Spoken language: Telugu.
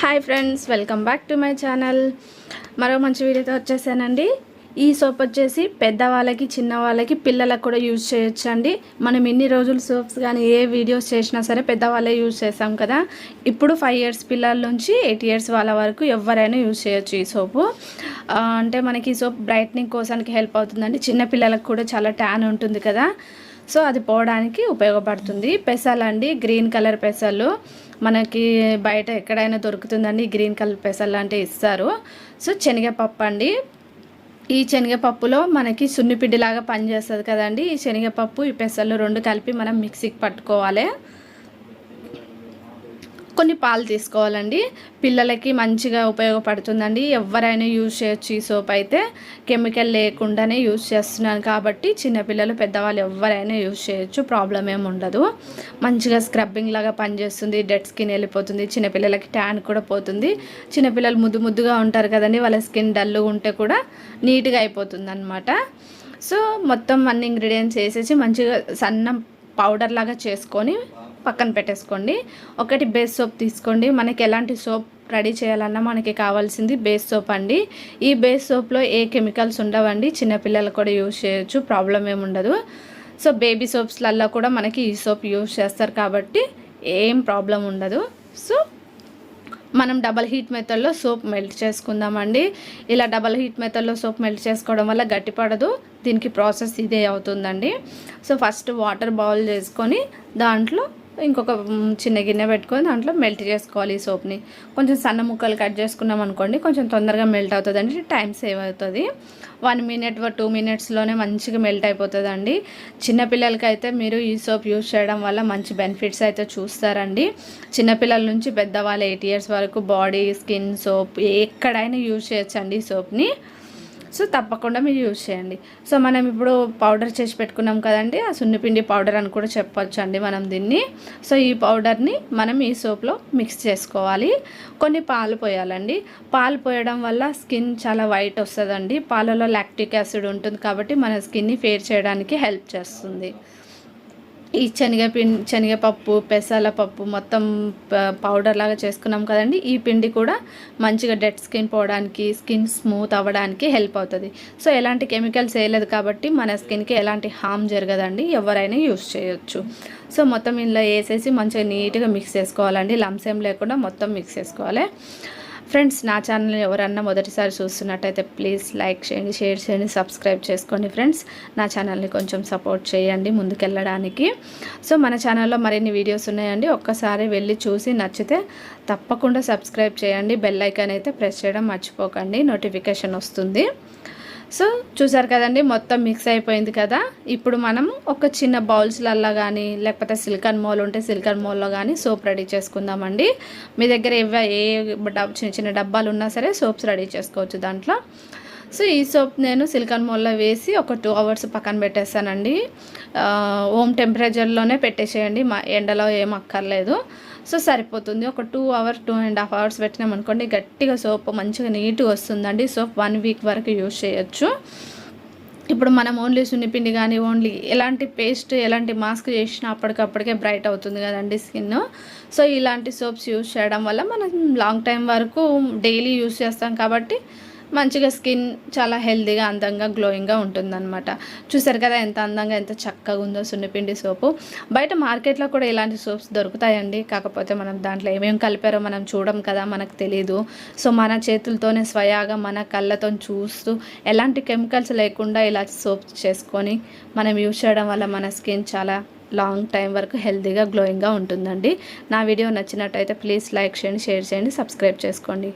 Hi friends welcome back to my channel మరో మంచి వీడియోతో వచ్చేసానండి. ఈ సోప్ వచ్చేసి పెద్దవాళ్ళకి చిన్న వాళ్ళకి పిల్లలకు కూడా యూజ్ చేయొచ్చు అండి మనం ఎన్ని రోజులు సోప్స్ కానీ ఏ వీడియోస్ చేసినా సరే పెద్దవాళ్ళే యూజ్ చేస్తాం కదా. ఇప్పుడు ఫైవ్ ఇయర్స్ పిల్లల నుంచి ఎయిట్ ఇయర్స్ వాళ్ళ వరకు ఎవరైనా యూజ్ చేయొచ్చు ఈ సోపు అంటే మనకి ఈ సోప్ బ్రైట్నింగ్ కోసానికి హెల్ప్ అవుతుందండి. చిన్న పిల్లలకు కూడా చాలా ట్యాన్ ఉంటుంది కదా. సో అది పోవడానికి ఉపయోగపడుతుంది. పెసలు అండి గ్రీన్ కలర్ పెసలు. మనకి బయట ఎక్కడైనా దొరుకుతుందండి గ్రీన్ కలర్ పెసలు అంటే ఇస్తారు. సో శనగపప్పు అండి. ఈ శనగపప్పులో మనకి సున్నిపిండిలాగా పనిచేస్తుంది కదండి. ఈ శనగపప్పు ఈ పెసలు రెండు కలిపి మనం మిక్సీకి పట్టుకోవాలి. కొన్ని పాలు తీసుకోవాలండి. పిల్లలకి మంచిగా ఉపయోగపడుతుందండి. ఎవరైనా యూజ్ చేయొచ్చు ఈ సోప్ అయితే. కెమికల్ లేకుండానే యూజ్ చేస్తున్నాను కాబట్టి చిన్నపిల్లలు పెద్దవాళ్ళు ఎవరైనా యూజ్ చేయొచ్చు. ప్రాబ్లం ఏమి ఉండదు. మంచిగా స్క్రబ్బింగ్ లాగా పనిచేస్తుంది. డెడ్ స్కిన్ వెళ్ళిపోతుంది. చిన్నపిల్లలకి ట్యాన్ కూడా పోతుంది. చిన్నపిల్లలు ముద్దు ముద్దుగా ఉంటారు కదండి. వాళ్ళ స్కిన్ డల్లుగా ఉంటే కూడా నీట్గా అయిపోతుంది అనమాట సో మొత్తం అన్ని ఇంగ్రీడియంట్స్ వేసేసి మంచిగా సన్న పౌడర్ లాగా చేసుకొని పక్కన పెట్టేసుకోండి. ఒకటి బేస్ సోప్ తీసుకోండి. మనకి ఎలాంటి సోప్ రెడీ చేయాలన్నా మనకి కావాల్సింది బేస్ సోప్ అండి. ఈ బేస్ సోప్లో ఏ కెమికల్స్ ఉండవండి. చిన్నపిల్లలు కూడా యూజ్ చేయొచ్చు. ప్రాబ్లం ఏముండదు సో బేబీ సోప్స్లల్లో కూడా మనకి ఈ సోప్ యూజ్ చేస్తారు కాబట్టి ఏం ప్రాబ్లం ఉండదు. సో మనం డబల్ హీట్ మెథడ్లో సోప్ మెల్ట్ చేసుకుందామండి. ఇలా డబల్ హీట్ మెథడ్లో సోప్ మెల్ట్ చేసుకోవడం వల్ల గట్టిపడదు. దీనికి ప్రాసెస్ ఇదే అవుతుందండి. సో ఫస్ట్ వాటర్ బౌల్ చేసుకొని దాంట్లో ఇంకొక చిన్న గిన్నె పెట్టుకొని దాంట్లో మెల్ట్ చేసుకోవాలి ఈ సోప్ని. కొంచెం సన్న ముక్కలు కట్ చేసుకున్నాం అనుకోండి కొంచెం తొందరగా మెల్ట్ అవుతుందండి టైం సేవ్ అవుతుంది. వన్ మినిట్ టూ మినిట్స్లోనే మంచిగా మెల్ట్ అయిపోతుందండి. చిన్నపిల్లలకైతే మీరు ఈ సోప్ యూజ్ చేయడం వల్ల మంచి బెనిఫిట్స్ అయితే చూస్తారండి. చిన్నపిల్లల నుంచి పెద్దవాళ్ళు ఎయిట్ ఇయర్స్ వరకు బాడీ స్కిన్ సోప్ ఎక్కడైనా యూజ్ చేయొచ్చండి ఈ సోప్ని. సో తప్పకుండా మీరు యూజ్ చేయండి. సో మనం ఇప్పుడు పౌడర్ చేసి పెట్టుకున్నాం కదండి ఆ సున్నిపిండి పౌడర్ అని కూడా చెప్పొచ్చు అండి మనం దీన్ని. సో ఈ పౌడర్ని మనం ఈ సోప్లో మిక్స్ చేసుకోవాలి. కొన్ని పాలు పోయాలండి. పాలు పోయడం వల్ల స్కిన్ చాలా వైట్ వస్తుందండి. పాలలో లాక్టిక్ యాసిడ్ ఉంటుంది కాబట్టి మన స్కిన్ని ఫేర్ చేయడానికి హెల్ప్ చేస్తుంది. ఈ శనగపిండి శనగపప్పు పెసాల పప్పు మొత్తం పౌడర్ లాగా చేసుకున్నాం కదండి. ఈ పిండి కూడా మంచిగా డెడ్ స్కిన్ పోవడానికి స్కిన్ స్మూత్ అవ్వడానికి హెల్ప్ అవుతుంది. సో ఎలాంటి కెమికల్స్ వేయలేదు కాబట్టి మన స్కిన్కి ఎలాంటి హామ్ జరగదండి. ఎవరైనా యూస్ చేయొచ్చు. సో మొత్తం ఇందులో వేసేసి మంచిగా నీట్గా మిక్స్ చేసుకోవాలండి. లంప్స్ ఏం లేకుండా మొత్తం మిక్స్ చేసుకోవాలి. ఫ్రెండ్స్ నా ఛానల్ ఎవరన్నా మొదటిసారి చూస్తున్నట్టయితే ప్లీజ్ లైక్ చేయండి షేర్ చేయండి సబ్స్క్రైబ్ చేసుకోండి ఫ్రెండ్స్. నా ఛానల్ని కొంచెం సపోర్ట్ చేయండి ముందుకెళ్ళడానికి. సో మన ఛానల్లో మరిన్ని వీడియోస్ ఉన్నాయండి. ఒక్కసారి వెళ్ళి చూసి నచ్చితే తప్పకుండా సబ్స్క్రైబ్ చేయండి. బెల్ ఐకాన్ అయితే ప్రెస్ చేయడం మర్చిపోకండి. నోటిఫికేషన్ వస్తుంది. సో చూసారు కదండి మొత్తం మిక్స్ అయిపోయింది కదా. ఇప్పుడు మనం ఒక చిన్న బౌల్స్లల్లో కానీ లేకపోతే సిలికాన్ మోల్ ఉంటే సిలికాన్ మోల్లో కానీ సోప్ రెడీ చేసుకుందామండి. మీ దగ్గర ఏ ఏ చిన్న చిన్న డబ్బాలు ఉన్నా సరే సోప్స్ రెడీ చేసుకోవచ్చు దాంట్లో. సో ఈ సోప్ నేను సిలికాన్ మోల్లో వేసి ఒక టూ అవర్స్ పక్కన పెట్టేస్తానండి. హోమ్ టెంపరేచర్లోనే పెట్టేసేయండి మా ఎండలో ఏం అక్కర్లేదు. సో సరిపోతుంది. ఒక two hours two and half hours పెట్టినాం అనుకోండి గట్టిగా సోప్ మంచిగా నీట్గా వస్తుందండి. సోప్ వన్ వీక్ వరకు యూజ్ చేయొచ్చు. ఇప్పుడు మనం ఓన్లీ సున్నిపిండి కానీ ఓన్లీ ఎలాంటి పేస్ట్ ఎలాంటి మాస్క్ చేసినా అప్పటికప్పటికే బ్రైట్ అవుతుంది కదండి స్కిన్ సో ఇలాంటి సోప్స్ యూజ్ చేయడం వల్ల మనం లాంగ్ టైం వరకు డైలీ యూజ్ చేస్తాం కాబట్టి మంచిగా స్కిన్ చాలా హెల్దీగా అందంగా గ్లోయింగ్గా ఉంటుందన్నమాట. చూసారు కదా ఎంత అందంగా ఎంత చక్కగా ఉందో సున్నిపిండి సోపు. బయట మార్కెట్లో కూడా ఇలాంటి సోప్స్ దొరుకుతాయండి. కాకపోతే మనం దాంట్లో ఏమేమి కలిపారో మనం చూడం కదా మనకు తెలియదు సో మన చేతులతోనే స్వయాగా మన కళ్ళతో చూస్తూ ఎలాంటి కెమికల్స్ లేకుండా ఇలా సోప్ చేసుకొని మనం యూజ్ చేయడం వల్ల మన స్కిన్ చాలా లాంగ్ టైం వరకు హెల్తీగా గ్లోయింగ్గా ఉంటుందండి. నా వీడియో నచ్చినట్టయితే ప్లీజ్ లైక్ చేయండి షేర్ చేయండి సబ్స్క్రైబ్ చేసుకోండి.